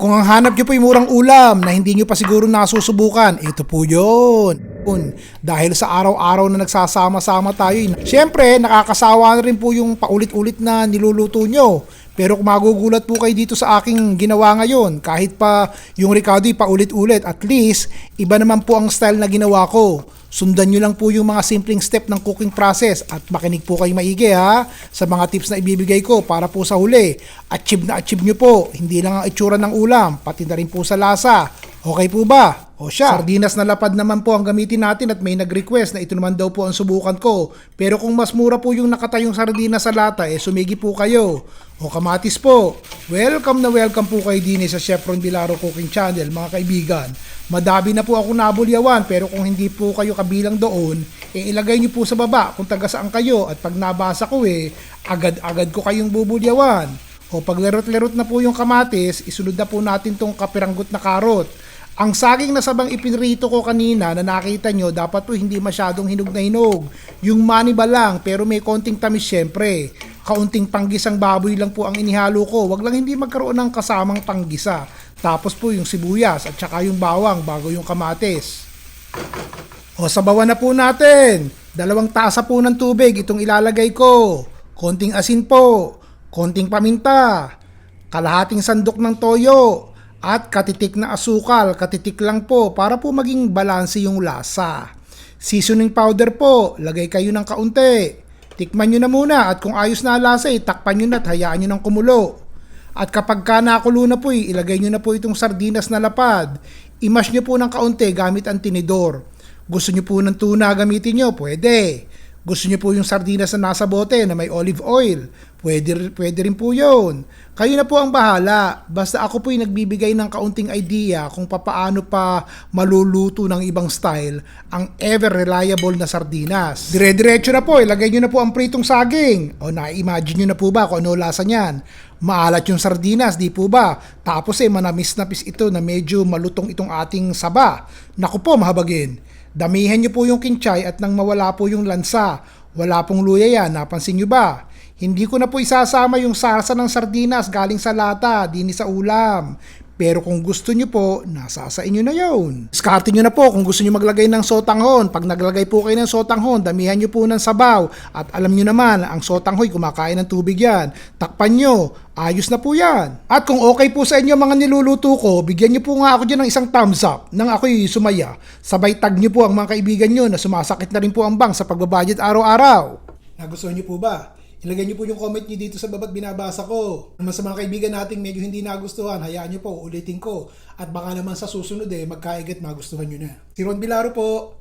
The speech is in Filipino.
Kung ang hanap nyo po yung murang ulam na hindi nyo pa siguro nasusubukan, ito po yun. Yun. Dahil sa araw-araw na nagsasama-sama tayo, syempre nakakasawa na rin po yung paulit-ulit na niluluto nyo. Pero kung magugulat po kayo dito sa aking ginawa ngayon, kahit pa yung Ricardo paulit-ulit, at least iba naman po ang style na ginawa ko. Sundan nyo lang po yung mga simpleng step ng cooking process at makinig po kayo maigi ha sa mga tips na ibibigay ko para po sa huli. Achieve na achieve nyo po, hindi lang ang itsura ng ulam, pati na rin po sa lasa. Okay po ba? O siya, sardinas na lapad naman po ang gamitin natin at may nag-request na ito naman daw po ang subukan ko. Pero kung mas mura po yung nakatayong sardinas sa lata, eh sumigi po kayo. O kamatis po. Welcome na welcome po kayo din sa Chef Ron Bilaro Cooking Channel, mga kaibigan. Madami na po ako nabulyawan pero kung hindi po kayo kabilang doon, eh ilagay niyo po sa baba kung taga saan kayo at pag nabasa ko eh, agad-agad ko kayong bubulyawan. O pag lerot-lerot na po yung kamatis, isunod na po natin tong kapiranggot na karot. Ang saging na sabang ipinrito ko kanina na nakita nyo, dapat po hindi masyadong hinog na hinog. Yung maniba lang, pero may konting tamis syempre. Kaunting panggisang baboy lang po ang inihalo ko. Wag lang hindi magkaroon ng kasamang panggisa. Tapos po yung sibuyas at saka yung bawang bago yung kamatis. O sabawan na po natin. Dalawang tasa po ng tubig itong ilalagay ko. Konting asin po. Konting paminta. Kalahating sandok ng toyo. At katitik na asukal. Katitik lang po para po maging balanse yung lasa. Seasoning powder po. Lagay kayo ng kaunti. Tikman nyo na muna at kung ayos na lasa, itakpan nyo na at hayaan nyo ng kumulo. At kapag ka nakulo na po, ilagay nyo na po itong sardinas na lapad. Imash nyo po ng kaunti gamit ang tinidor. Gusto nyo po ng tuna gamitin nyo, pwede. Gusto nyo po yung sardinas na nasa bote na may olive oil, pwede, pwede rin po yun. Kayo na po ang bahala. Basta ako po yung nagbibigay ng kaunting idea kung papaano pa maluluto ng ibang style ang ever reliable na sardinas. Dire-diretso na po, ilagay nyo na po ang pritong saging. O na-imagine nyo na po ba kung ano lasa niyan? Maalat yung sardinas, di po ba? Tapos eh, manamis-napis ito na medyo malutong itong ating saba. Naku po, mahabagin. Damihan niyo po yung kinchay at nang mawala po yung lansa. Wala pong luya yan, napansin niyo ba? Hindi ko na po isasama yung sarsa ng sardinas galing sa lata, dini sa ulam. Pero kung gusto nyo po, nasa sa inyo na yon. Diskarte nyo na po kung gusto nyo maglagay ng sotanghon. Pag naglagay po kayo ng sotanghon, damihan nyo po ng sabaw. At alam nyo naman, ang sotanghoy kumakain ng tubig yan. Takpan nyo, ayos na po yan. At kung okay po sa inyo mga niluluto ko, bigyan nyo po nga ako dyan ng isang thumbs up nang ako'y sumaya. Sabay tag nyo po ang mga kaibigan nyo na sumasakit na rin po ang bang sa pagbabudget araw-araw. Nagustuhan nyo po ba? Ilagay niyo po yung comment niyo dito sa babat binabasa ko. Naman sa mga kaibigan nating medyo hindi nagustuhan, hayaan niyo po, ulitin ko. At baka naman sa susunod eh, magkaigat magustuhan niyo na. Si Ron Bilaro po.